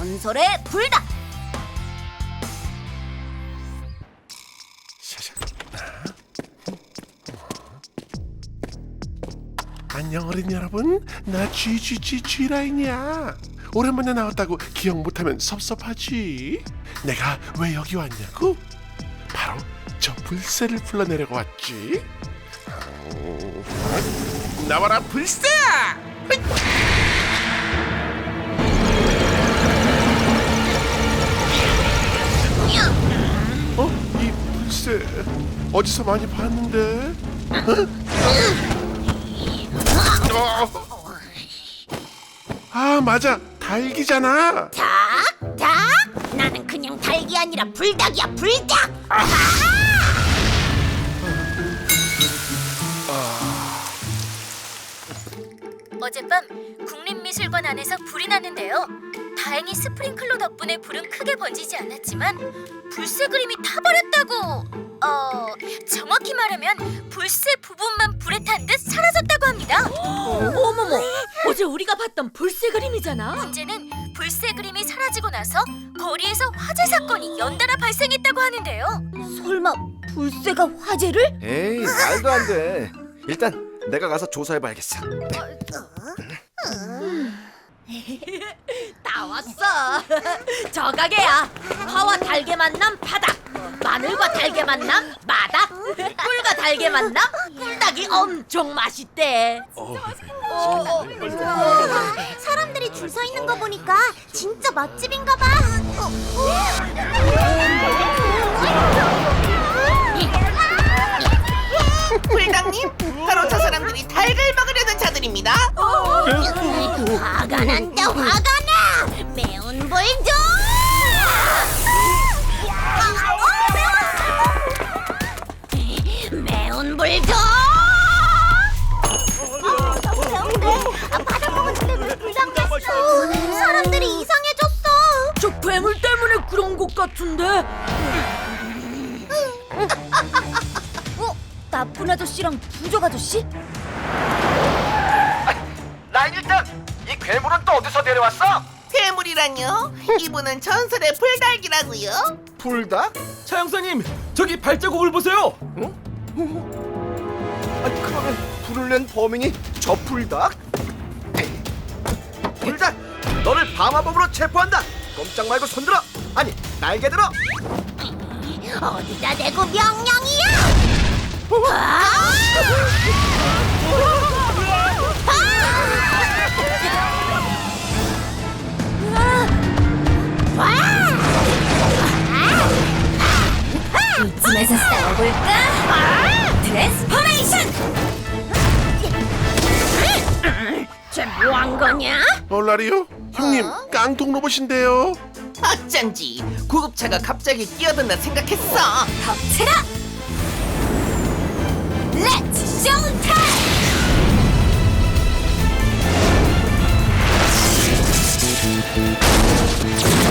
전설의 불닭. 샤샤. 안녕 어린 여러분. 나 GGG G라인이야. 오랜만에 나왔다고 기억 못하면 섭섭하지. 내가 왜 여기 왔냐고? 바로 저 불새를 불러내려고 왔지. 어, 나와라 불새 불새 어디서 많이 봤는데 어? 아 맞아 달기잖아 닭? 닭? 나는 그냥 닭이 아니라 불닭이야 불닭 어젯밤 국립미술관 안에서 불이 났는데요. 다행히 스프링클러 덕분에 불은 크게 번지지 않았지만 불새 그림이 타버렸다고. 말하면 불새 부분만 불에 탄 듯 사라졌다고 합니다. 어머머, 어제 우리가 봤던 불새 그림이잖아. 문제는 불새 그림이 사라지고 나서 거리에서 화재 사건이 연달아 발생했다고 하는데요. 설마 불새가 화재를? 에이 말도 안 돼. 일단 내가 가서 조사해봐야겠어. 다 왔어. 저 가게야. 파와 달걀 만남 파닭. 마늘과 달걀 만남 마닭. 꿀과 달걀 만남 꿀닭이 엄청 맛있대. 사람들이 줄 서 있는 거 보니까 진짜 맛집인가 봐 불당님, 바로 저 사람들이 닭을 먹으려는 자들입니다. 화가 난다 화가 나 것 같은데. 어? 나쁜 아저씨랑 부족 아저씨? 나 일단 이 괴물은 또 어디서 데려왔어? 괴물이란요? 이분은 전설의 불닭이라고요. 불닭? 차 형사님 저기 발자국을 보세요 아니 그러면 불을 낸 범인이 저 불닭? 불닭! 너를 방화범으로 체포한다. 꼼짝 말고 손들어. 아니 날개 들어. 어디다 대고 명령이야! 아! 이쯤에서 싸워볼까? 트랜스포메이션! 쟤 뭐 한 거냐? 얼라리요? 형님 깡통 로봇인데요 어쩐지 구급차가 갑자기 끼어든다 생각했어. 덮쳐라! 렛츠 쇼타임!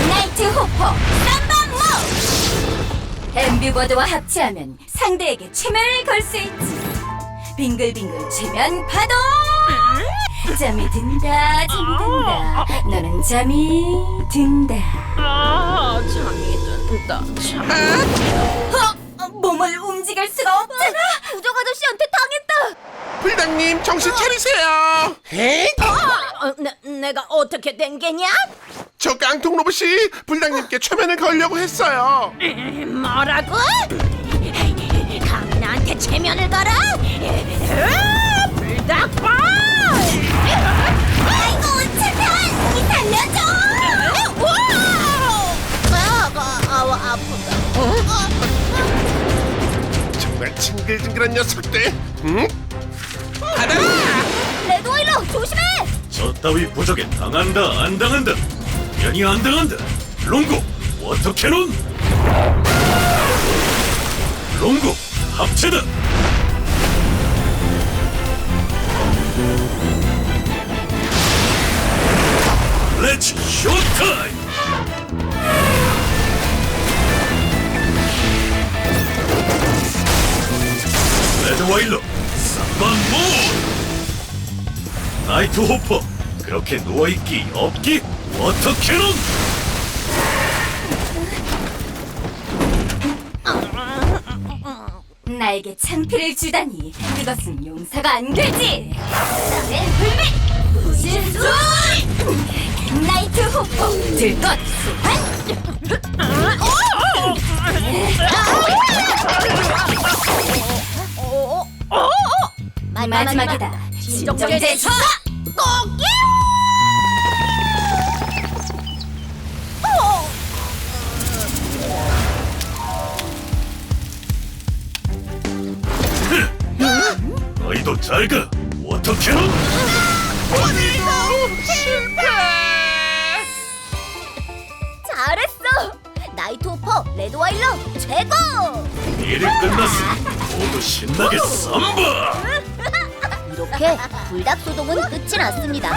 나이트 호퍼 쌈방 모드! 엠비버드와 합체하면 상대에게 최면을 걸 수 있지 빙글빙글 최면 파동! 잠이 든다 잠이 든다 너는 잠이 든다 아, 잠이 든다. 참. 어? 몸을 움직일 수가 없잖아 부족 아저씨한테 당했다! 불당님 정신 차리세요 에이? 어, 내, 내가 어떻게 된 게냐? 저 깡통 로봇이 불당님께 최면을 걸려고 했어요 뭐라고? 아, 아프다 정말 징글징글한 녀석들 응? 가라 레드오일러 조심해! 저 따위 부적에 당한다 안 당한다. 연이 안 당한다. 롱고 워터캐논 롱고 합체다. 렛츠 쇼타임 와일러. 쌍방문 나이트 호퍼. 그렇게 누워있기 없기 워터캐논 나에게 창피를 주다니 그것은 용서가 안 되지. 나는 불빛 무신술 나이트 호퍼. 들것 수환 마지막이다. 진정제 쳐 너희도 잘가. 워터캐논 잘했어. 나이트 오퍼 레드 와일러 최고. 일이 끝났으니 모두 신나게 삼바 이렇게 불닭 소동은 끝이 났습니다.